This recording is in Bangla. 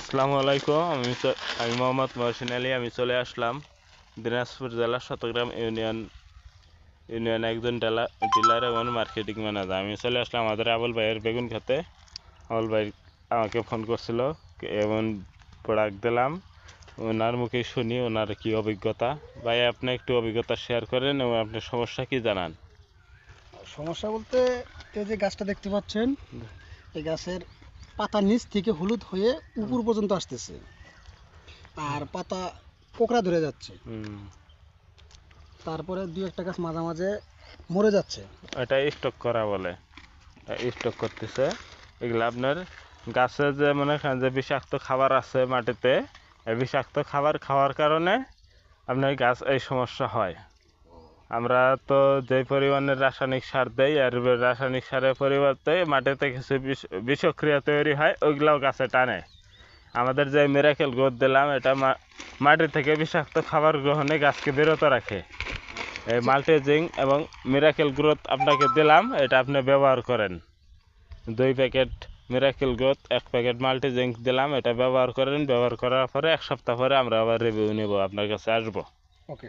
আসসালামু আলাইকুম, আমি আমি মোহাম্মদ মহসিন আলী, আমি চলে আসলাম দিনাজপুর জেলার চট্টগ্রাম ইউনিয়ন ইউনিয়ন একজন ডিলার এবং মার্কেটিং ম্যানেজার। আমি চলে আসলাম আমাদের আবুল ভাইয়ের বেগুন খেতে। আবুল ভাই আমাকে ফোন করছিল এমন প্রোডাক্ট দিলাম। ওনার মুখে শুনি ওনার কি অভিজ্ঞতা। ভাই, আপনি একটু অভিজ্ঞতা শেয়ার করেন এবং আপনার সমস্যা কি জানান? সমস্যা বলতে এই যে গাছটা দেখতে পাচ্ছেন, এই গাছের পাতা নিচ থেকে হলুদ হয়ে উপর পর্যন্ত আসতেছে। আর পাতা কোকড়া ধরে যাচ্ছে। তারপরে দুই একটা গাছ মাঝে মাঝে মরে যাচ্ছে। এটা স্টক করা বলে। স্টক করতেছে। এগুলো আপনার গাছে যে মনে করেন যে বিষাক্ত খাবার আছে মাটিতে এই বিষাক্ত খাবার খাওয়ার কারণে আপনার গাছ এই সমস্যা হয়। আমরা তো যে পরিমাণে রাসায়নিক সার দেই আর রাসায়নিক সারের পরিবর্তে মাটিতে কিছু বিষ বিষক্রিয়া তৈরি হয়, ওইগুলাও গাছে টানে। আমাদের যে মিরাকেল গ্রোথ দিলাম, এটা মাটি থেকে বিষাক্ত খাবার গ্রহণে গাছকে বিরত রাখে। এই মাল্টিজিং এবং মিরাকেল গ্রোথ আপনাকে দিলাম, এটা আপনি ব্যবহার করেন। দুই প্যাকেট মিরাকেল গ্রোথ এক প্যাকেট মাল্টিজিং দিলাম, এটা ব্যবহার করেন। ব্যবহার করার পরে এক সপ্তাহ পরে আমরা আবার রিভিউ নেব, আপনার কাছে আসব। ওকে